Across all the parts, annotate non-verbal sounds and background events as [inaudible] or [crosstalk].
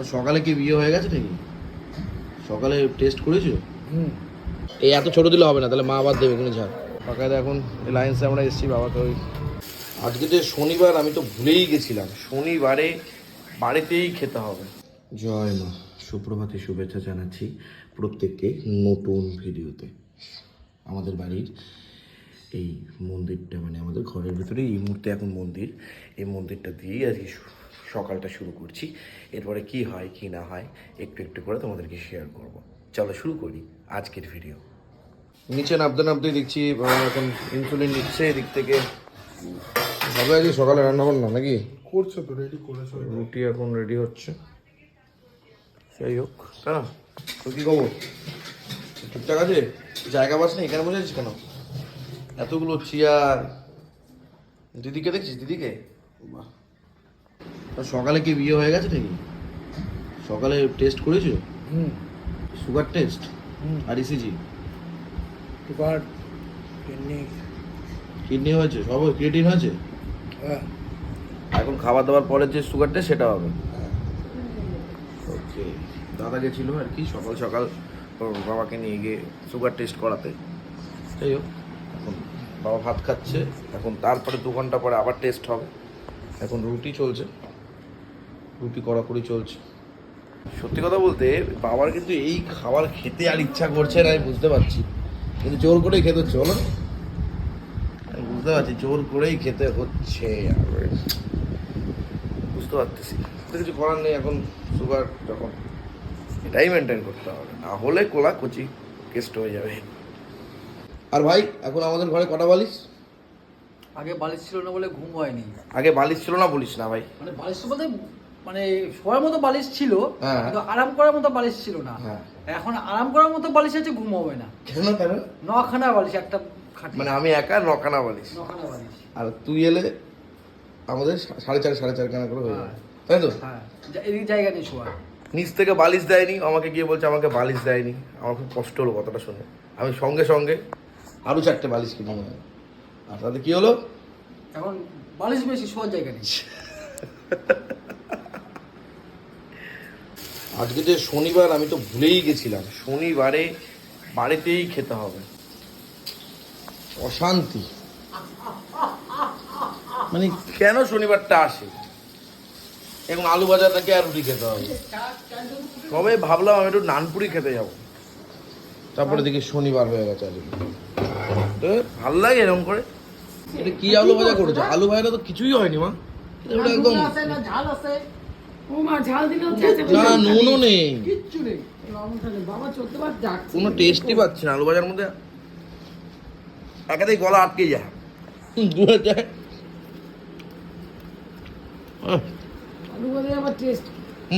আর সকালে কি বিয়ে হয়ে গেছে নাকি? সকালে টেস্ট করেছ? হুম। এই এত ছোট দিলে হবে না তাহলে মা আবার দেবে কোনো ঝাড় ফাঁকায় এখন লাইন্সে আমরা এসেছি বাবাকে ওই আজকে যে শনিবার আমি তো ভুলেই গেছিলাম। শনিবারে বাড়িতেই খেতে হবে। জয় মা সুপ্রভাতে শুভেচ্ছা জানাচ্ছি প্রত্যেককে নতুন ভিডিওতে। আমাদের বাড়ির এই মন্দিরটা মানে আমাদের ঘরের ভিতরে এই মুহূর্তে এখন মন্দির। এই মন্দিরটা দিয়েই আজকে শু- সকালটা শুরু করছি। এরপরে কি হয় কি না হয় একটু একটু করে তোমাদেরকে শেয়ার করব। চলো শুরু করি আজকের ভিডিও নিচে নামতে নামতে দেখছি এখন ইনসুলিন নিচ্ছে এদিক থেকে হবে আজকে সকালে রান্না বান্না নাকি? করছে তো রেডি করেছ রুটি এখন রেডি হচ্ছে। যাই হোক তাই না? তোর কি খবর? ঠিকঠাক আছে? জায়গা পাস না এখানে বসে আছিস কেন? এতগুলো চেয়ার দিদিকে দেখছিস? দিদিকে? বাহ। তা সকালে কি বিয়ে হয়ে গেছে নাকি? সকালে টেস্ট করেছ? হুম। সুগার টেস্ট হুম। আর ইসিজি সুগার কিডনি কিডনি হয়েছে? সব ক্রিয়েটিন হয়েছে? হ্যাঁ। এখন খাবার দাবার পরে যে সুগার টেস্ট সেটা হবে? ওকে দাদা গেছিল আর কি সকাল সকাল বাবাকে নিয়ে গিয়ে সুগার টেস্ট করাতে। যাই হোক এখন বাবা ভাত খাচ্ছে এখন তারপরে দু ঘণ্টা পরে আবার টেস্ট হবে। এখন রুটি চলছে। রুটি কড়াকড়ি চলছে। সত্যি কথা বলতে বাবার কিন্তু এই খাবার খেতে আর ইচ্ছা করছে না আমি বুঝতে পারছি। কিন্তু জোর করেই খেতে হচ্ছে বলো আমি বুঝতে পারছি জোর করেই খেতে হচ্ছে। বুঝতে পারতেছি। তো কিছু করার নেই এখন সুগার যখন এটাই মেনটেন করতে হবে। না হলে কোলা কচি কেস্ট হয়ে যাবে। আর ভাই এখন আমাদের ঘরে কটা বালিশ? আগে বালিশ ছিল না বলে ঘুম হয়নি। আগে বালিশ ছিল না বলিস না ভাই। মানে বালিশ বলতে মানে শোয়ার মতো বালিশ ছিল হ্যাঁ। কিন্তু আরাম করার মতো বালিশ ছিল না। হ্যাঁ। এখন আরাম করার মতো বালিশ আছে ঘুম হবে না। কেন কেন? নখানা বালিশ একটা খাটে। মানে আমি একা নখানা বালিশ। নখানা বালিশ। আর তুই এলে আমাদের সাড়ে চার সাড়ে চার খানা করে হয়ে যাবে। হ্যাঁ। তাই তো? হ্যাঁ। এদিকে জায়গা নেই শোয়ার। নিচ থেকে বালিশ দেয়নি আমাকে গিয়ে বলছে আমাকে বালিশ দেয়নি। আমার খুব কষ্ট হলো কথাটা শুনে। আমি সঙ্গে সঙ্গে আরও চারটে বালিশ কিনে নিলাম। আর তাতে কি হলো? এখন বালিশ বেশি শোয়ার জায়গা নেই। আজকে যে শনিবার আমি তো ভুলেই গেছিলাম। শনিবারে বাড়িতেই খেতে হবে। অশান্তি। মানে কেন শনিবারটা আসে? এখন আলু ভাজা থাকে আর রুটি খেতে হবে? তবে ভাবলাম আমি একটু নানপুরি খেতে যাব। তারপরে দেখি শনিবার হয়ে গেছে আজকে ভালো লাগে এরকম করে। এটা কি আলু ভাজা করেছ? আলু ভাজাটা তো কিছুই হয়নি মা। এটা একদম ঝাল আছে। ও মা ঝাল দিলেও না না নুনও নেই। কিচ্ছু নেই। বাবা চলতে পার ডাকছে। কোনো টেস্টই পাচ্ছি না আলু ভাজার মধ্যে। একাতেই গলা আটকে যায়। দূরে যায়। আলু ভাজা আবার টেস্ট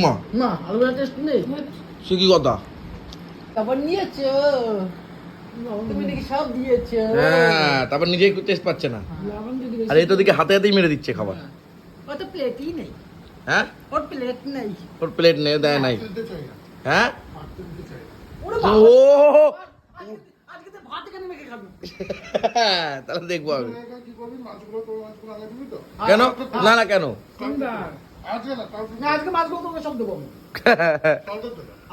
মা। না আলু ভাজা টেস্ট নেই। সে কি কথা? তারপর নিয়েছো তুমি নাকি সব দিয়েছ হ্যাঁ তারপর নিজেই টেস্ট পাচ্ছে না। লবণ আর এই তো দিকে হাতে হাতেই মেরে দিচ্ছে খাবার। ও তো প্লেটই নেই। হ্যাঁ? ওর প্লেট নেই। ওর প্লেট নেই দেয় নাই। হ্যাঁ? ও! খাবি। তাহলে দেখব আমি। কি করবি? মাছগুলো তো মাছগুলো আগে দিবি তো? কেন? না না কেন? আজকে মাছগুলো তোকে সব দেবে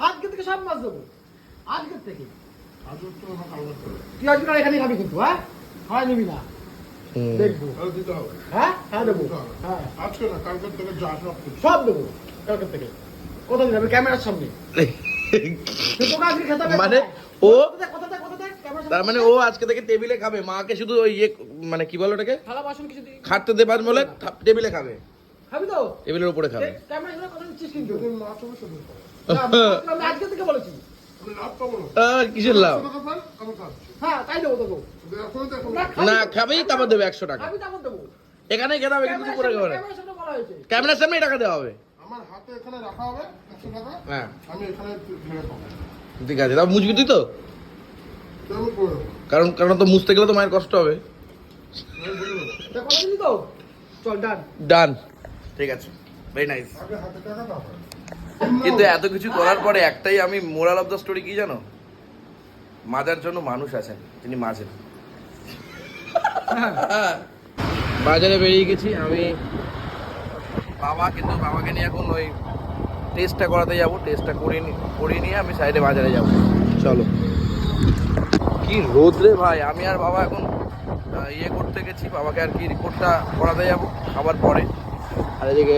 আজকে থেকে সব মাছ দেবো। আজকে থেকে। তুই আজকে এখানে খাবি কিন্তু হ্যাঁ? হয় নিবি না। দেখব। হবে। হ্যাঁ? হ্যাঁ দেবো। হ্যাঁ। আজকে না কালকে থেকে যা সব দেবো কালকে থেকে। কোথায় যাবে ক্যামেরার সামনে। [laughs] মানে ও তার মানে ও আজকে থেকে টেবিলে খাবে। মাকে শুধু ওই ইয়ে মানে কি বলো ওটাকে? থালা বাসন কিছু খাটতে দেবার বলে টেবিলে খাবে। খাবি তো? টেবিলের উপরে খাবে। কথা দিচ্ছিস কিন্তু। আজকে থেকে বলেছি। কিসের লাভ হ্যাঁ না, খাবেই তারপর দেবে একশো টাকা। এখানে হবে কিছু করে খাবে। ক্যামেরার সামনে টাকা দেওয়া হবে। আমার হাতে এখানে রাখা হবে টাকা। হ্যাঁ। আমি এখানে ঠিক আছে তুই তো? কারণ কারণ তো মুছতে গেলে তো মায়ের কষ্ট হবে। ডান ঠিক আছে। ভেরি নাইস কিন্তু এত কিছু করার পরে একটাই আমি মোরাল অফ দ্য স্টোরি কি জানো? মাজার জন্য মানুষ আছেন তিনি মাজেন বাজারে বেরিয়ে গেছি, আমি বাবা, কিন্তু বাবাকে নিয়ে এখন ওই টেস্টটা করাতে যাব টেস্টটা করিয়ে করিয়ে নিয়ে আমি সাইডে বাজারে যাব। চলো। কি রোদ রে ভাই, আমি আর বাবা এখন ইয়ে করতে গেছি, বাবাকে আর কি রিপোর্টটা করাতে যাব, খাবার পরে। আর এদিকে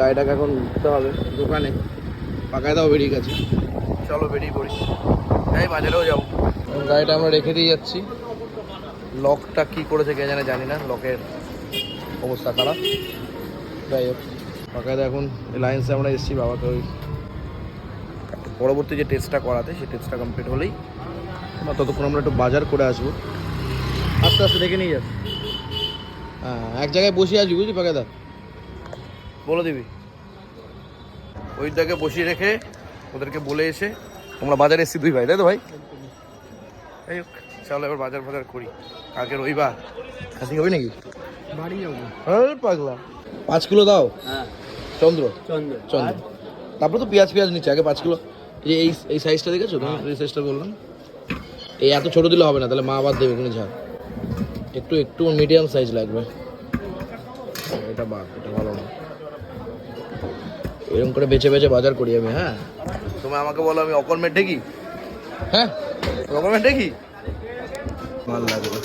গাড়িটাকে এখন দিতে হবে দোকানে। পাকায় দাও বেরিয়ে গেছে। চলো বেরিয়ে পড়ি। এই বাজারেও যাব। গাড়িটা আমরা রেখে দিয়ে যাচ্ছি। লকটা কি করেছে কে জানে জানি না। লকের অবস্থা খারাপ। যাই হোক পাকায় এখন। লাইন্সে আমরা এসেছি বাবাকে ওই পরবর্তী যে টেস্টটা করাতে সেই টেস্টটা কমপ্লিট হলেই ততক্ষণ আমরা একটু বাজার করে আসব। আস্তে আস্তে দেখে নিয়ে যাস হ্যাঁ। এক জায়গায় বসে আসবি বুঝলি পাকাদা? বলে দিবি। ওইটাকে বসিয়ে রেখে ওদেরকে বলে এসে তোমরা বাজারে এসছি দুই ভাই তাই তো ভাই? এই হোক চলো এবার বাজার ফাজার করি। কালকে রবিবার। খাসি হবে নাকি? বাড়ি যাব। আরে পাগলা। পাঁচ কিলো দাও। হ্যাঁ। চন্দ্র। চন্দ্র। চন্দ্র। তারপরে তো পেঁয়াজ পেঁয়াজ নিচ্ছে আগে পাঁচ কিলো। এই যে এই এই সাইজটা দেখেছ? তুমি এই সাইজটা বললাম। এই এত ছোট দিলে হবে না তাহলে মা আবার দেবে কোনো ঝাল। একটু একটু মিডিয়াম সাইজ লাগবে। এটা বাদ এটা ভালো না। এরকম করে বেছে বেছে বাজার করি আমি হ্যাঁ। তুমি আমাকে বলো আমি অকর্মের ঢেকি? হ্যাঁ। অকর্মের ঢেকি? ভালো লাগবে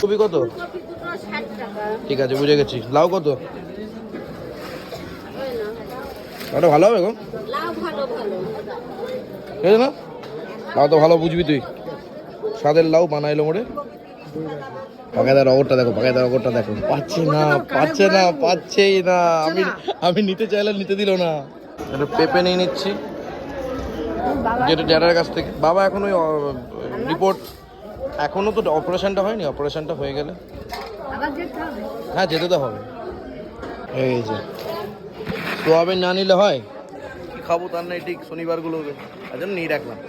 কপি কত? ঠিক আছে বুঝে গেছি। লাউ কত? লাউটা ভালো হবে গো। ঠিক আছে না? লাউ তো ভালো বুঝবি তুই। স্বাদের লাউ বানাইলো মোড়ে পাকাদার অগরটা দেখো পাকাদার অগরটা দেখো। পাচ্ছে না পাচ্ছে না পাচ্ছেই না। আমি আমি নিতে চাইলে নিতে দিল না। একটা পেঁপে নিয়ে নিচ্ছি। যেটা ড্যাডার কাছ থেকে বাবা এখন ওই রিপোর্ট এখনও তো অপারেশনটা হয়নি অপারেশনটা হয়ে গেলে। হ্যাঁ যেতে তো হবে। এই যে। সোয়াবিন না নিলে হয়? কি খাব তার নেই ঠিক শনিবারগুলো আজ নিয়ে রাখলাম।